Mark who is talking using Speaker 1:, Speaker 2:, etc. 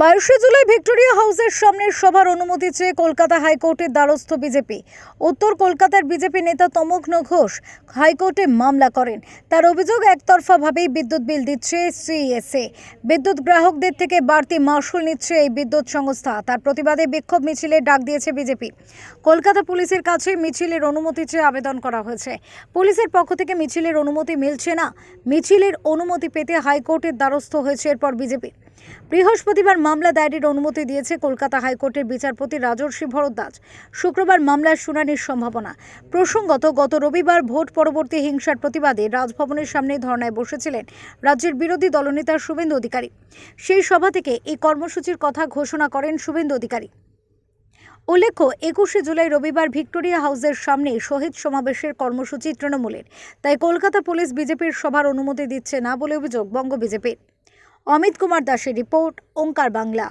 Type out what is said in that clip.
Speaker 1: বাইশে জুলাই ভিক্টোরিয়া হাউসের সামনে সভার অনুমতি চেয়ে কলকাতা হাইকোর্টের দ্বারস্থ বিজেপি। উত্তর কলকাতার বিজেপি নেতা তমগ্ন ঘোষ হাইকোর্টে মামলা করেন। তার অভিযোগ একতরফাভাবেই বিদ্যুৎ বিল দিচ্ছে সিএসএ বিদ্যুৎ গ্রাহকদের থেকে বাড়তি মাসুল নিচ্ছে এই বিদ্যুৎ সংস্থা। তার প্রতিবাদে বিক্ষোভ মিছিলে ডাক দিয়েছে বিজেপি। কলকাতা পুলিশের কাছে মিছিলের অনুমতি চেয়ে আবেদন করা হয়েছে। পুলিশের পক্ষ থেকে মিছিলের অনুমতি মিলছে না। মিছিলের অনুমতি পেতে হাইকোর্টের দ্বারস্থ হয়েছে এরপর বিজেপি। বৃহস্পতিবার মামলা দায়েরের অনুমতি দিয়েছে কলকাতা হাইকোর্টের বিচারপতি রাজর্ষি ভরদ্বাজ। শুক্রবার মামলার শুনানির সম্ভাবনা। প্রসঙ্গত, গত রবিবার ভোট পরবর্তী হিংসার প্রতিবাদে রাজভবনের সামনে ধর্নায় বসেছিলেন রাজ্যের বিরোধী দলনেতা শুভেন্দু অধিকারী। সেই সভা থেকে এই কর্মসূচির কথা ঘোষণা করেন শুভেন্দু অধিকারী। উল্লেখ্য, একুশে জুলাই রবিবার ভিক্টোরিয়া হাউসের সামনে শহীদ সমাবেশের কর্মসূচি তৃণমূলের। তাই কলকাতা পুলিশ বিজেপির সভার অনুমতি দিচ্ছে না বলে অভিযোগ বঙ্গ বিজেপির। অমিত কুমার দাসের রিপোর্ট ওঙ্কার বাংলা।